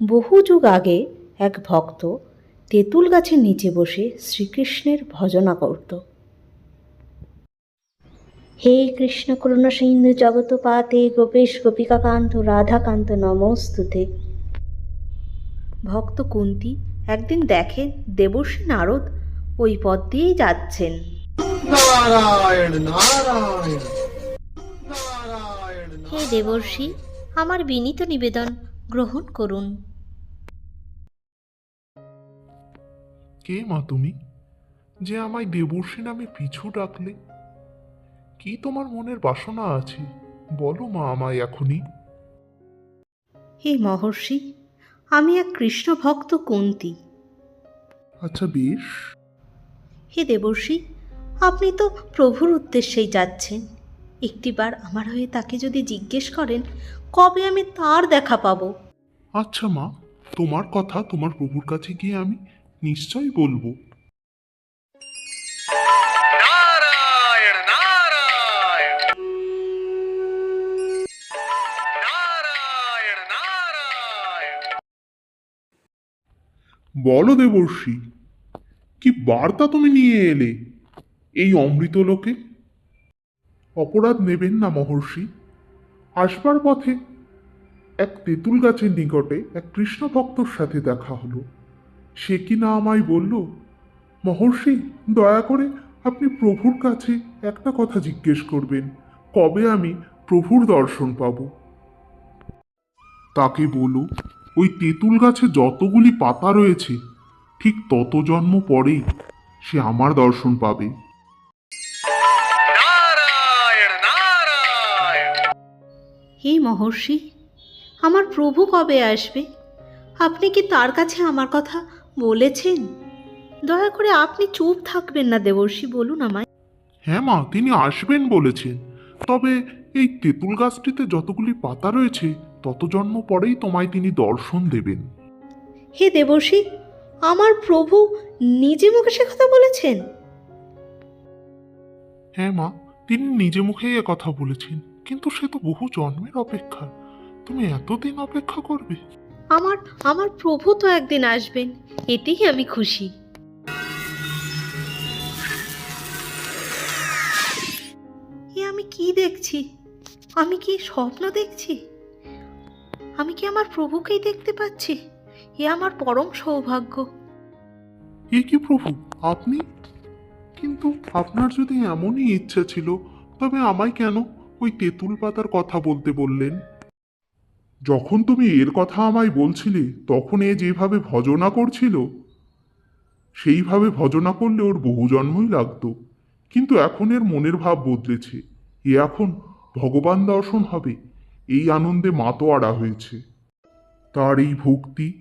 বহু যুগ আগে এক ভক্ত তেঁতুল গাছের নিচে বসে শ্রীকৃষ্ণের ভজনা করত। হে কৃষ্ণ করুণা সিন্ধু জগত পাতে গোপেশ গোপিকাকান্ত রাধাকান্ত নমস্তুতে। ভক্ত কুন্তি একদিন দেখেন দেবর্ষী নারদ ওই পথ দিয়েই যাচ্ছেন। নারায়ণ নারায়ণ নারায়ণ। হে দেবর্ষী আমার বিনীত নিবেদন গ্রহণ করুন। কে মা তুমি? যে আমায় দেবর্ষী নামে পিছু ডাকলে? কি তোমার মনের বাসনা আছে? বলো মা আমায় এখনই। হে মহর্ষি আমি এক কৃষ্ণ ভক্ত কুন্তি। আচ্ছা বেশ। হে দেবর্ষি আপনি তো প্রভুর উদ্দেশ্যেই যাচ্ছেন। একটিবার আমার হয়ে তাকে যদি জিজ্ঞেস করেন কবে আমি তার দেখা পাবো? আচ্ছা মা তোমার কথা তোমার প্রভুর কাছে গিয়ে আমি নিশ্চয়ই বলব। বলো দেবর্ষী কি বার্তা তুমি নিয়ে এলে এই অমৃত লোকে? অপরাধ নেবেন না মহর্ষি আসবার পথে এক তেঁতুল গাছের নিকটে এক কৃষ্ণ ভক্তর সাথে দেখা হলো। সে কি না আমায় বলল মহর্ষি দয়া করে আপনি প্রভুর কাছে একটা কথা জিজ্ঞেস করবেন কবে আমি প্রভুর দর্শন পাব? তাকে বলো ওই তেঁতুল গাছে যতগুলি পাতা রয়েছে ঠিক তত জন্ম পরেই সে আমার দর্শন পাবে। নারায়ণ নারায়ণ! হে মহর্ষি আমার প্রভু কবে আসবে? আপনি কি তার কাছে আমার কথা বলেছেন? দয়া করে আপনি চুপ থাকবেন না দেবর্ষি বলুন আমায়। হ্যাঁ মা তিনি আসবেন বলেছেন। তবে এই তেঁতুল গাছটিতে যতগুলি পাতা রয়েছে তত জন্ম পরেই তোমায় তিনি দর্শন দেবেন। হে দেবর্ষি আমার প্রভু নিজে মুখে সে কথা বলেছেন? হ্যাঁ মা তিনি নিজে মুখেই কথা বলেছেন কিন্তু সে তো বহু জন্মের অপেক্ষা। তুমি এতদিন অপেক্ষা করবে। আমার আমার প্রভু তো একদিন আসবেন এতেই আমি খুশি। এ আমি কি দেখছি? আমি কি স্বপ্ন দেখছি? আমি কি আমার প্রভুকেই দেখতে পাচ্ছি? এ আমার পরম সৌভাগ্য। এ কি প্রভু আপনি? কিন্তু আপনার যদি এমনই ইচ্ছা ছিল তবে আমায় কেন ওই তেঁতুল পাতার কথা বলতে বললেন? যখন তুমি এর কথা আমায় বলছিলে, তখন এ যেভাবে ভজনা করছিল, সেইভাবে ভজনা করলে ওর বহু জন্মই লাগতো। কিন্তু এখন এর মনের ভাব বদলেছে। এ এখন ভগবান দর্শন হবে, এই আনন্দে মাতোয়ারা হয়েছে। তার এই ভক্তি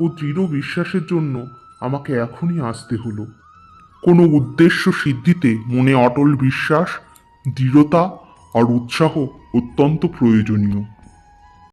ও দৃঢ় বিশ্বাসের জন্য আমাকে এখনই আসতে হলো। কোনো উদ্দেশ্য সিদ্ধিতে মনে অটল বিশ্বাস, দৃঢ়তা আর উৎসাহ অত্যন্ত প্রয়োজনীয়।